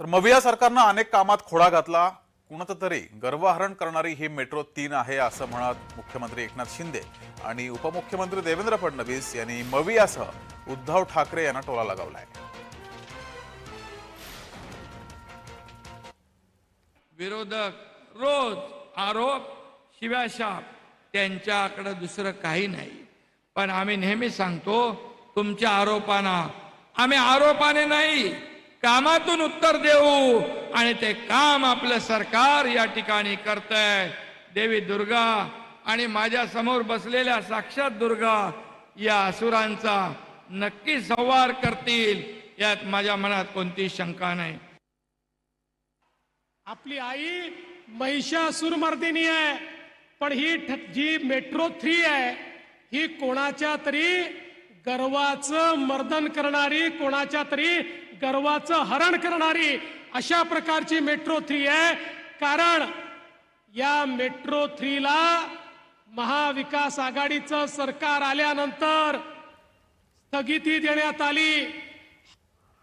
तर मविया सरकारनं अनेक कामात खोडा घातला. कुणाचं तरी गर्वहरण करणारी ही मेट्रो तीन आहे असं म्हणत मुख्यमंत्री एकनाथ शिंदे आणि उपमुख्यमंत्री देवेंद्र फडणवीस यांनी मवियासह उद्धव ठाकरे यांना टोला लगावलाय. विरोधक रोज आरोप शिव्याशाप. त्यांच्याकडे दुसरं काही नाही. पण आम्ही नेहमी सांगतो तुमच्या आरोपांना आम्ही आरोपाने नाही कामातून उत्तर देऊ आणि ते काम आपलं सरकार या ठिकाणी करतंय. देवी दुर्गा आणि माझ्यासमोर बसलेल्या साक्षात दुर्गा या असुरांचा नक्की संवार करतील यात माझ्या मनात कोणती शंका नाही. आपली आई महिषासुरमर्दिनी आहे पण ही ठ- जी मेट्रो थ्री आहे ही कोणाच्या तरी गर्वाचं मर्दन करणारी कोणाच्या तरी गर्वाचं हरण करणारी अशा प्रकारची मेट्रो थ्री आहे. कारण या मेट्रो थ्रीला महाविकास आघाडीचं सरकार आल्यानंतर स्थगिती देण्यात आली.